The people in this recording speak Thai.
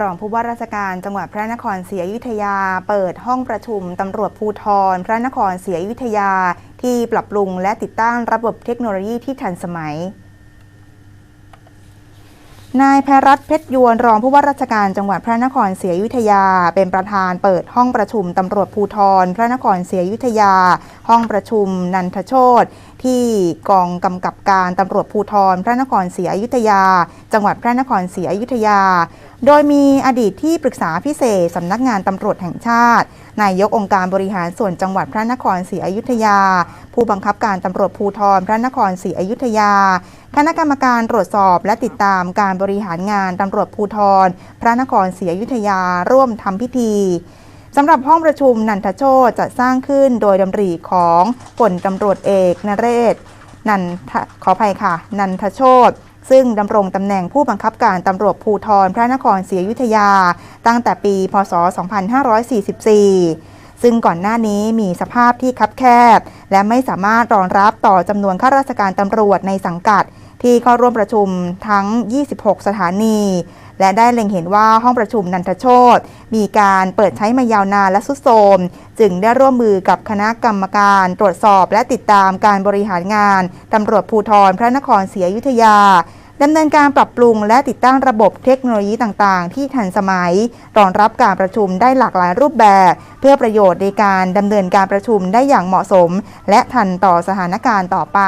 รองผู้ว่าราชการจังหวัดพระนครศรีอยุธยา เปิดห้องประชุมตำรวจภูธรพระนครศรีอยุธยา ที่ปรับปรุงและติดตั้งระบบเทคโนโลยีที่ทันสมัยนายแพรัตเพชรยวนรองผู้ว่าราชการจังหวัดพระนครศรีอยุธยา เป็นประธานเปิดห้องประชุมตำรวจภูธรพระนครศรีอยุธยา ห้องประชุมนันทโชตที่กองกำกับการตำรวจภูธรพระนครศรีอยุธยา จังหวัดพระนครศรีอยุธยา โดยมีอดีตที่ปรึกษาพิเศษสำนักงานตำรวจแห่งชาติ นายกองค์การบริหารส่วนจังหวัดพระนครศรีอยุธยา ผู้บังคับการตำรวจภูธรพระนครศรีอยุธยา คณะกรรมการตรวจสอบและติดตามการบริหารงานตำรวจภูธรพระนครศรีอยุธยาร่วมทำพิธีสำหรับห้องประชุมนันทโชตจะสร้างขึ้นโดยดำริของพลตำรวจเอกนเรศนันทขออภัยค่ะ นันทโชต ซึ่งดำรงตำแหน่งผู้บังคับการตำรวจภูธรพระนครศรีอยุธยา ตั้งแต่ปี พศ 2544 ซึ่งก่อนหน้านี้มีสภาพที่คับแคบ และไม่สามารถรองรับต่อจำนวนข้าราชการตำรวจในสังกัด ที่เข้าร่วมประชุมทั้ง 26 สถานี และได้เล็งเห็นว่าห้องประชุมนันทโชตมีการเปิดใช้มายาวนานและสุดโทมจึงได้ร่วมมือกับคณะกรรมการตรวจสอบและติดตามการบริหารงานตำรวจภูธรพระนครศรีอยุธยาดำเนินการปรับปรุงและติดตั้งระบบเทคโนโลยีต่างๆ ที่ทันสมัย รองรับการประชุมได้หลากหลายรูปแบบ เพื่อประโยชน์ในการดำเนินการประชุมได้อย่างเหมาะสม และทันต่อสถานการณ์ต่อไป